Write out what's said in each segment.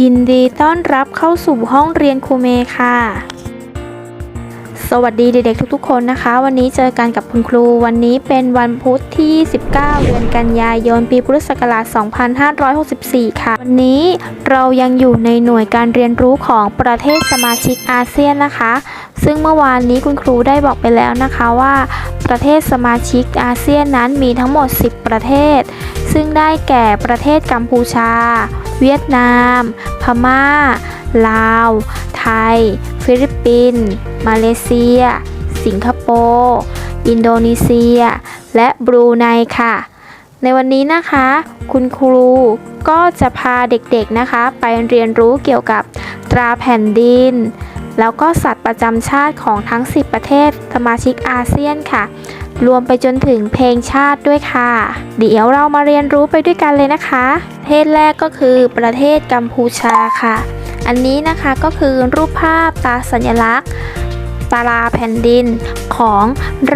ยินดีต้อนรับเข้าสู่ห้องเรียนครูเมค่ะ สวัสดีเด็กๆทุกๆ คนนะคะ วันนี้เจอกันกับคุณครู วันนี้เป็นวันพุธที่ 19 เดือนกันยายน ปีพุทธศักราช 2564 ค่ะ วันนี้เรายังอยู่ในหน่วยการเรียนรู้ของประเทศสมาชิกอาเซียนนะคะ ซึ่งเมื่อวานนี้คุณครูได้บอกไปแล้วนะคะว่า ประเทศสมาชิกอาเซียนนั้นมีทั้งหมด 10 ประเทศ ซึ่งได้แก่ประเทศกัมพูชา เวียดนาม พม่า ลาว ย ฟิลิปปินส์ มาเลเซีย สิงคโปร์ อินโดนีเซีย และบรูไนค่ะ ในวันนี้นะคะ คุณครูก็จะพาเด็กๆนะคะ ไปเรียนรู้เกี่ยวกับตราแผ่นดิน แล้วก็สัตว์ประจำชาติของทั้ง 10 ประเทศสมาชิกอาเซียนค่ะ รวมไปจนถึงเพลงชาติด้วยค่ะ เดี๋ยวเรามาเรียนรู้ไปด้วยกันเลยนะคะ ประเทศแรกก็คือประเทศกัมพูชาค่ะ อันนี้นะคะก็คือรูปภาพตราสัญลักษณ์ตราแผ่นดินของ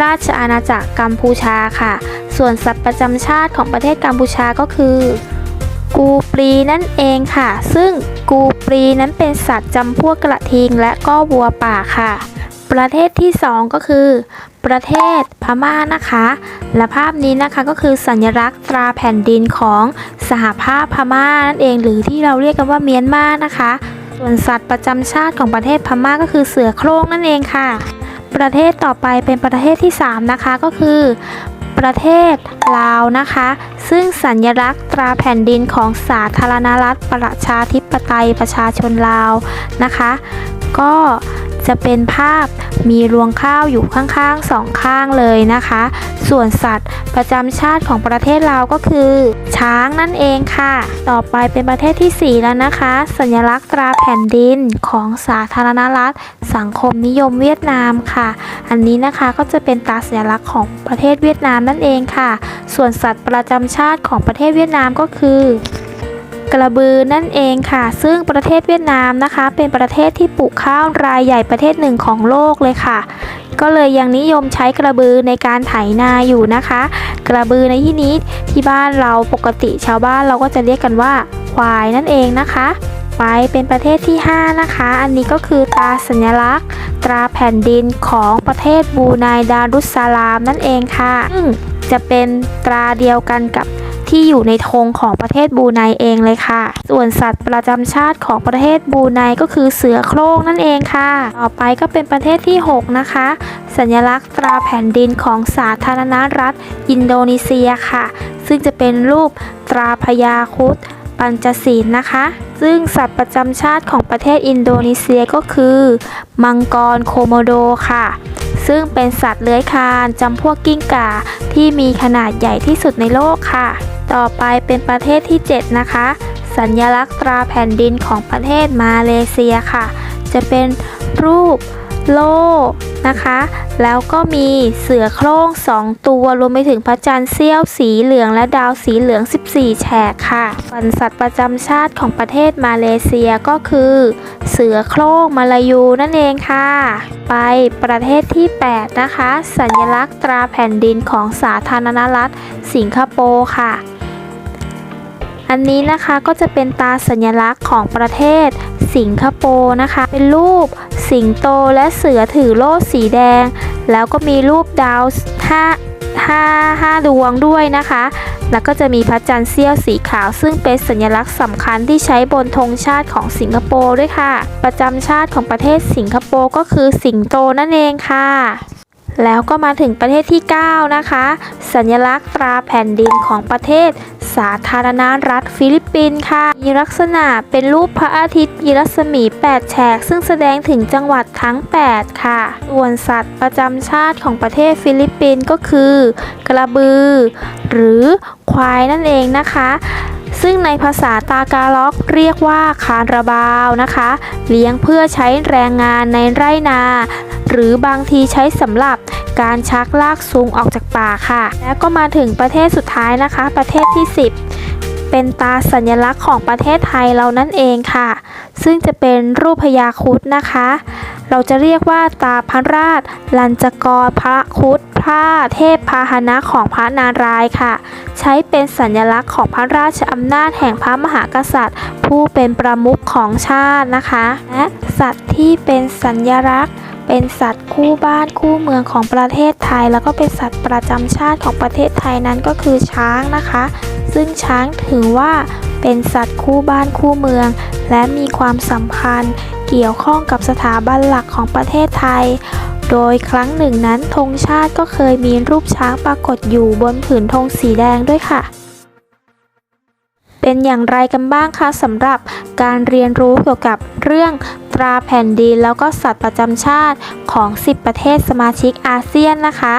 ราชอาณาจักรกัมพูชาค่ะ ส่วนสัตว์ประจำชาติของประเทศกัมพูชาก็คือ กูปลีนั่นเองค่ะ ซึ่งกูปลีนั้นเป็นสัตว์จำพวกกระทิงและก็วัวป่าค่ะ ประเทศที่สองก็คือ ประเทศพม่านะคะ และภาพนี้นะคะก็คือสัญลักษณ์ตราแผ่นดินของสหภาพพม่านั่นเอง หรือที่เราเรียกกันว่าเมียนมานะคะ ส่วนสัตว์ประจำชาติของประเทศพม่าก็คือเสือโคร่งนั่นเองค่ะ ประเทศต่อไปเป็นประเทศที่สามนะคะก็คือประเทศลาวนะคะ ซึ่งสัญลักษณ์ตราแผ่นดินของสาธารณรัฐประชาธิปไตยประชาชนลาวนะคะ ก็ จะเป็นภาพมีรวงข้าวอยู่ข้างๆสองข้างเลยนะคะ ส่วนสัตว์ประจำชาติของประเทศลาก็คือ ช้างนั่นเองค่ะ ต่อไปเป็นประเทศทีสี่ 4 แล้วนะคะ สัญลักษณ์ตราแผ่นดินของสาธารณรัฐ สังคมนิยมเวียดนามค่ะ อันนี้นะคะก็จะเป็นตราสัญลักษณ์ของประเทศเวียดนามนั่นเองค่ะ ส่วนสัตว์ประจำชาติของประเทศเวียดนามก็คือ กระบือนั่นเองค่ะ ซึ่งประเทศเวียดนามนะคะ เป็นประเทศที่ปลูกข้าวรายใหญ่ประเทศหนึ่งของโลกเลยค่ะ ก็เลยยังนิยมใช้กระบือในการไถนาอยู่นะคะ กระบือในที่นี้ที่บ้านเราปกติชาวบ้านเราก็จะเรียกกันว่าควายนั่นเองนะคะไปเป็นประเทศที่ 5 นะคะ อันนี้ก็คือตราสัญลักษณ์ ตราแผ่นดินของประเทศบูไนดารุสสลามนั่นเองค่ะซึ่งจะเป็นตราเดียวกันกับ ที่อยู่ในธงของประเทศบูไนเองเลยค่ะ ส่วนสัตว์ประจำชาติของประเทศบูไนก็คือเสือโคร่งนั่นเองค่ะ ต่อไปก็เป็นประเทศที่ 6 นะคะ สัญลักษณ์ตราแผ่นดินของสาธารณรัฐ อินโดนีเซียค่ะ ซึ่งจะเป็นรูปตราพญาคุดปัญจศีลนะคะ ซึ่งสัตว์ประจำชาติของประเทศอินโดนีเซียก็คือ มังกรโคโมโดค่ะ ซึ่งเป็นสัตว์เลื้อยคลานจำพวกกิ้งก่าที่มีขนาดใหญ่ที่สุดในโลกค่ะ ต่อไปเป็นประเทศที่ 7 นะคะ สัญลักษณ์ตราแผ่นดินของประเทศมาเลเซียค่ะ จะเป็นรูป โล่นะคะ แล้วก็มีเสือโคร่ง 2 ตัว รวมไปถึงพระจันทร์เสี้ยวสีเหลืองและดาวสีเหลือง 14 แฉกค่ะส่วนสัตว์ประจำชาติของประเทศมาเลเซียก็คือ เสือโคร่งมาลายูนั่นเองค่ะ ไปประเทศที่ 8 นะคะ สัญลักษณ์ตราแผ่นดินของสาธารณรัฐ สิงคโปร์ค่ะอันนี้นะคะก็จะเป็นตราสัญลักษณ์ของประเทศ สิงคโปร์นะคะ เป็นรูปสิงโตและเสือถือโล่สีแดง แล้วก็มีรูปดาวห้าห้าห้าดวงด้วยนะคะ แล้วก็จะมีพระจันทร์เสี้ยวสีขาว ซึ่งเป็นสัญลักษณ์สำคัญที่ใช้บนธงชาติของสิงคโปร์ด้วยค่ะ ประจำชาติของประเทศสิงคโปร์ก็คือสิงโตนั่นเองค่ะแล้วก็มาถึงประเทศที่ 9 นะคะ สัญลักษณ์ตราแผ่นดินของประเทศ สาธารณรัฐฟิลิปปินส์ค่ะ มีลักษณะเป็นรูปพระอาทิตย์มีรัศมี 8 แฉก ซึ่งแสดงถึงจังหวัดทั้ง 8 ค่ะ ส่วนสัตว์ประจำชาติของประเทศฟิลิปปินส์ก็คือ กระบือ หรือควายนั่นเองนะคะ ซึ่งในภาษาตากาล็อกเรียกว่าคาราบาวนะคะ เลี้ยงเพื่อใช้แรงงานในไร่นา หรือบางทีใช้สำหรับการชักลากซูงออกจากป่าค่ะ แล้วก็มาถึงประเทศสุดท้ายนะคะ ประเทศที่ 10 เป็นตาสัญลักษณ์ของประเทศไทยเรานั่นเองค่ะ ซึ่งจะเป็นรูปพญาครุฑนะคะ เราจะเรียกว่าตาพระราชลัญจกรพระครุฑ พผ้าเทพพาหนะของพระนารายณ์ค่ะ ใช้เป็นสัญลักษณ์ของพระราชอำนาจแห่งพระมหากษัตริย์ ผู้เป็นประมุขของชาตินะคะ และสัตว์ที่เป็นสัญลักษณ์เป็นสัตว์คู่บ้านคู่เมืองของประเทศไทย แล้วก็เป็นสัตว์ประจำชาติของประเทศไทยนั้นก็คือช้างนะคะ ซึ่งช้างถือว่าเป็นสัตว์คู่บ้านคู่เมือง และมีความสัมพันธ์เกี่ยวข้องกับสถาบันหลักของประเทศไทย โดยครั้งหนึ่งนั้นธงชาติก็เคยมีรูปช้างปรากฏอยู่บนผืนธงสีแดงด้วยค่ะ เป็นอย่างไรกันบ้างคะสำหรับการเรียนรู้เกี่ยวกับเรื่องตราแผ่นดินแล้วก็สัตว์ประจำชาติของ 10 ประเทศสมาชิกอาเซียนนะคะ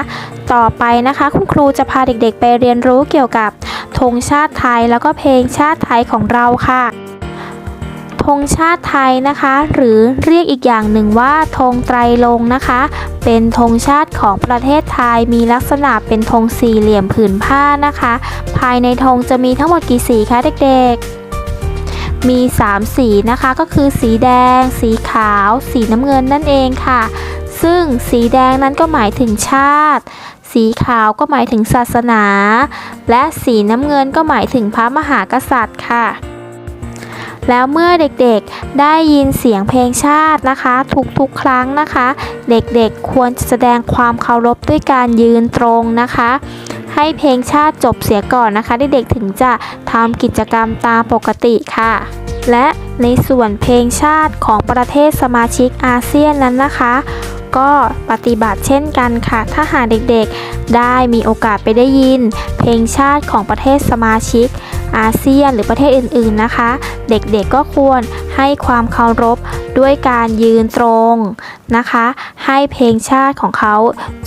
ต่อไปนะคะคุณครูจะพาเด็กๆ ไปเรียนรู้เกี่ยวกับธงชาติไทยแล้วก็เพลงชาติไทยของเราค่ะ ธงชาติไทยนะคะ หรือเรียกอีกอย่างหนึ่งว่าธงไตรลงนะคะ เป็นธงชาติของประเทศไทยมีลักษณะเป็นธงสี่เหลี่ยมผืนผ้านะคะ ภายในธงจะมีทั้งหมดกี่สีคะเด็กๆมี 3 สีนะคะก็คือสีแดง สีขาว สีน้ำเงินนั่นเองค่ะ ซึ่งสีแดงนั้นก็หมายถึงชาติ สีขาวก็หมายถึงศาสนา และสีน้ำเงินก็หมายถึงพระมหากษัตริย์ค่ะ แล้วเมื่อเด็กๆได้ยินเสียงเพลงชาตินะคะ ทุกๆครั้งนะคะ เด็กๆควรจะแสดงความเคารพด้วยการยืนตรงนะคะ ให้เพลงชาติจบเสียก่อนนะคะเด็กๆถึงจะทำกิจกรรมตามปกติค่ะและในส่วนเพลงชาติของประเทศสมาชิกอาเซียนนั้นนะคะ ก็ปฏิบัติเช่นกันค่ะ ถ้าหากเด็กๆ ได้มีโอกาสไปได้ยิน เพลงชาติของประเทศสมาชิก อาเซียนหรือประเทศอื่นๆนะคะ เด็กๆก็ควรให้ความเคารพด้วยการยืนตรงนะคะ ให้เพลงชาติของเขา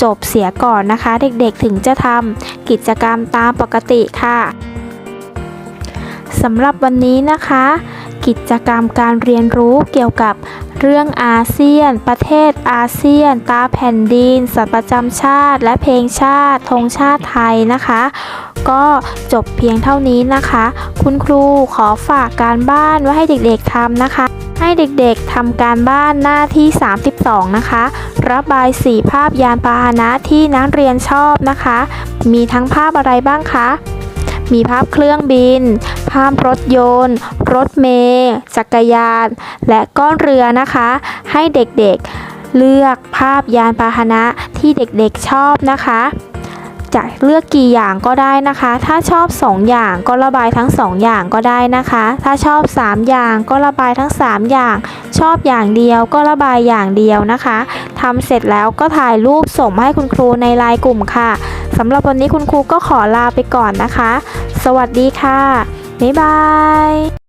จบเสียก่อนนะคะ เด็กๆถึงจะทำกิจกรรมตามปกติค่ะสำหรับวันนี้นะคะ กิจกรรมการเรียนรู้เกี่ยวกับเรื่องอาเซียน ประเทศอาเซียน ตาแผ่นดิน สัตว์ประจำชาติ และเพลงชาติธงชาติไทยนะคะ ก็จบเพียงเท่านี้นะคะ คุณครูขอฝากการบ้านไว้ให้เด็กๆทำนะคะ ให้เด็กๆทำการบ้านหน้าที่ 32 นะคะ ระบายสีภาพยานพาหนะที่นักเรียนชอบนะคะ มีทั้งภาพอะไรบ้างคะ มีภาพเครื่องบิน ภาพรถยนต์ รถเมล์จักรยาน และก้อนเรือนะคะ ให้เด็กๆเลือกภาพยานพาหนะที่เด็กๆชอบนะคะ จะเลือกกี่อย่างก็ได้นะคะ ถ้าชอบ 2 อย่างก็ระบายทั้ง 2 อย่างก็ได้นะคะ ถ้าชอบ 3 อย่างก็ระบายทั้ง 3 อย่าง ชอบอย่างเดียวก็ระบายอย่างเดียวนะคะทำเสร็จแล้วก็ถ่ายรูปส่งมาให้คุณครูในไลน์กลุ่มค่ะสำหรับวันนี้คุณครูก็ขอลาไปก่อนนะคะ สวัสดีค่ะบ๊ายบาย